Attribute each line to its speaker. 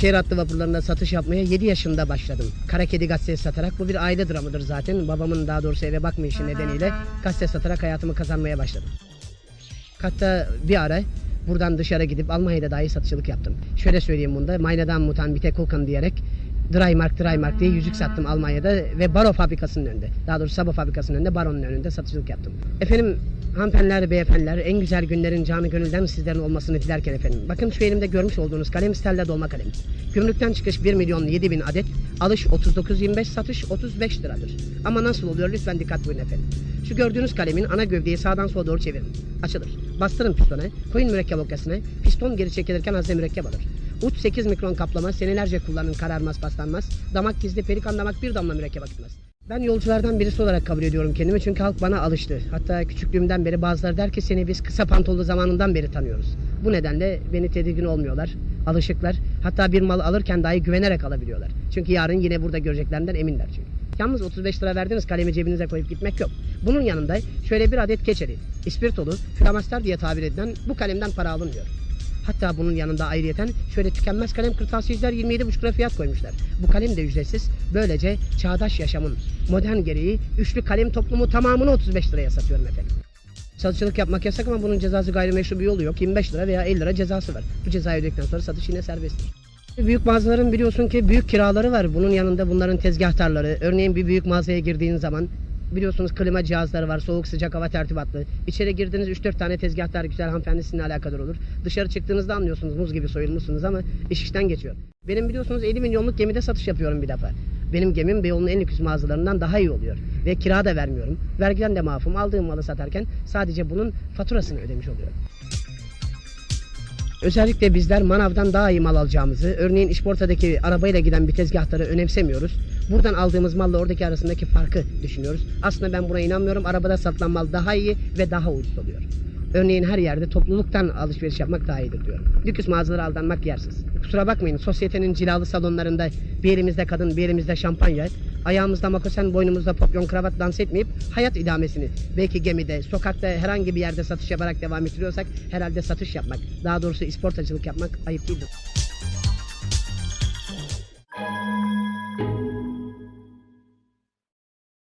Speaker 1: Şehir hattı vapurlarında satış yapmaya 7 yaşında başladım. Kara Kedi gazetesi satarak. Bu bir aile dramıdır zaten. Babamın daha doğrusu eve bakmayışı nedeniyle gazete satarak hayatımı kazanmaya başladım. Hatta bir ara buradan dışarı gidip Almanya'da dahi satışçılık yaptım. Şöyle söyleyeyim bunda. Maynadan mutan bite kulkan diyerek Drymark Drymark diye yüzük sattım Almanya'da ve Baro fabrikasının önünde. Daha doğrusu Sabo fabrikasının önünde Baro'nun önünde satıcılık yaptım. Efendim hanımefendiler, beyefendiler en güzel günlerin canı gönülden sizlerin olmasını dilerken efendim. Bakın şu elimde görmüş olduğunuz kalem Stella dolma kalem. Gümrükten çıkış 1 milyon 7 bin adet, alış 39.25, satış 35 liradır. Ama nasıl oluyor lütfen dikkat buyurun efendim. Şu gördüğünüz kalemin ana gövdeyi sağdan sola doğru çevirin. Açılır. Bastırın pistona, koyun mürekkep okasına, piston geri çekilirken hazne mürekkep alır. Uç 8 mikron kaplama, senelerce kullanın kararmaz paslanmaz. Damak gizli, pelikan damak bir damla mürekkep akıtmaz. Ben yolculardan birisi olarak kabul ediyorum kendimi çünkü halk bana alıştı. Hatta küçüklüğümden beri bazıları der ki seni biz kısa pantollu zamanından beri tanıyoruz. Bu nedenle beni tedirgin olmuyorlar, alışıklar. Hatta bir mal alırken dahi güvenerek alabiliyorlar. Çünkü yarın yine burada göreceklerinden eminler çünkü. Yalnız 35 lira verdiniz kalemi cebinize koyup gitmek yok. Bunun yanında şöyle bir adet keçeli, ispirtolu, flamaster diye tabir edilen bu kalemden para alınmıyor. Hatta bunun yanında ayrıyeten şöyle tükenmez kalem kırtasiyeciler 27,5 lira fiyat koymuşlar. Bu kalem de ücretsiz. Böylece çağdaş yaşamın modern gereği üçlü kalem toplumu tamamını 35 liraya satıyorum efendim. Satıcılık yapmak yasak ama bunun cezası gayrimeşru bir yolu yok. 25 lira veya 50 lira cezası var. Bu cezayı ödedikten sonra satış yine serbesttir. Büyük mağazaların biliyorsun ki büyük kiraları var. Bunun yanında bunların tezgahtarları. Örneğin bir büyük mağazaya girdiğin zaman biliyorsunuz klima cihazları var. Soğuk sıcak hava tertibatlı. İçeri girdiğiniz 3-4 tane tezgahtar güzel hanımefendi sizinle alakadar olur. Dışarı çıktığınızda anlıyorsunuz muz gibi soyulmuşsunuz ama iş işten geçiyor. Benim biliyorsunuz 50 milyonluk gemide satış yapıyorum bir defa. Benim gemim Beyoğlu'nun en lüks mağazalarından daha iyi oluyor. Ve kira da vermiyorum. Vergiden de mafum. Aldığım malı satarken sadece bunun faturasını ödemiş oluyorum. Özellikle bizler manavdan daha iyi mal alacağımızı, örneğin işportadaki arabayla giden bir tezgahları önemsemiyoruz. Buradan aldığımız malla oradaki arasındaki farkı düşünüyoruz. Aslında ben buna inanmıyorum. Arabada satılan mal daha iyi ve daha ucuz oluyor. Örneğin her yerde topluluktan alışveriş yapmak daha iyidir diyorum. Lüks mağazalara aldanmak yersiz. Kusura bakmayın sosyetenin cilalı salonlarında bir elimizde kadın bir elimizde şampanya, ayağımızda makosen boynumuzda papyon kravat dans etmeyip hayat idamesini belki gemide, sokakta herhangi bir yerde satış yaparak devam ettiriyorsak herhalde satış yapmak, daha doğrusu isportacılık yapmak ayıp değildir.